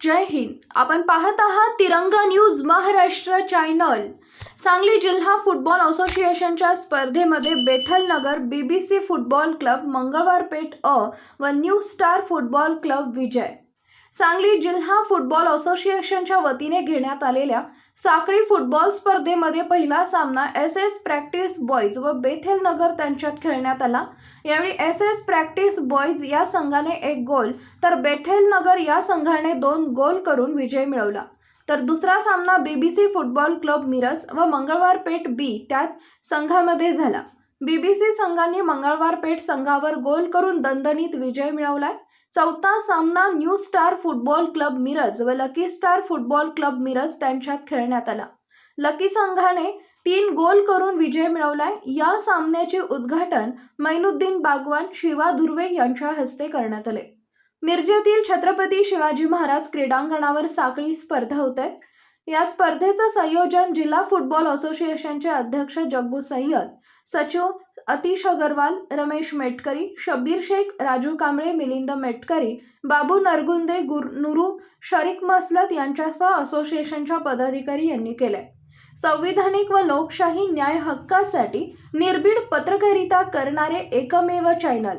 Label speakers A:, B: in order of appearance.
A: जय हिंद. आपण पाहत आहात तिरंगा न्यूज महाराष्ट्र चॅनल. सांगली जिल्हा फुटबॉल असोसिएशनच्या स्पर्धेमध्ये Bethel Nagar C football club Mangalwar Peth अ व न्यू स्टार फुटबॉल क्लब विजय. सांगली जिल्हा फुटबॉल असोसिएशनच्या वतीने घेण्यात आलेल्या साखळी फुटबॉल स्पर्धेमध्ये पहिला सामना एस एस प्रॅक्टिस बॉईज व बेथेल नगर त्यांच्यात खेळण्यात आला. यावेळी एस एस प्रॅक्टिस बॉईज या संघाने एक गोल तर बेथेल नगर या संघाने दोन गोल करून विजय मिळवला. तर दुसरा सामना बीबीसी फुटबॉल क्लब मिरज व मंगळवार पेठ बी त्यात संघामध्ये झाला. बीबीसी संघाने मंगळवार पेठ संघावर गोल करून दणदणीत विजय मिळवलाय. चौथा सामना new star football club Miraj व lucky star football club Miraj त्यांच्यात खेळण्यात आला. लकी संघाने तीन गोल करून विजय मिळवलाय. या सामन्याचे उद्घाटन मैनुद्दीन बागवान शिवा दुर्वे यांच्या हस्ते करण्यात आले. मिरजेतील छत्रपती शिवाजी महाराज क्रीडांगणावर साखळी स्पर्धा होत आहे. या स्पर्धेचं संयोजन जिल्हा फुटबॉल असोसिएशनचे अध्यक्ष जग्गू सय्यद सचिव अतिश अगरवाल रमेश मेटकरी शब्बीर शेख राजू कांबळे मिलिंद मेटकरी बाबू नरगुंदे गुर नुरू शरीक मसलत यांच्यासह असोसिएशनच्या पदाधिकारी यांनी केले. संविधानिक व लोकशाही न्याय हक्कासाठी निर्भीड पत्रकारिता करणारे एकमेव चॅनल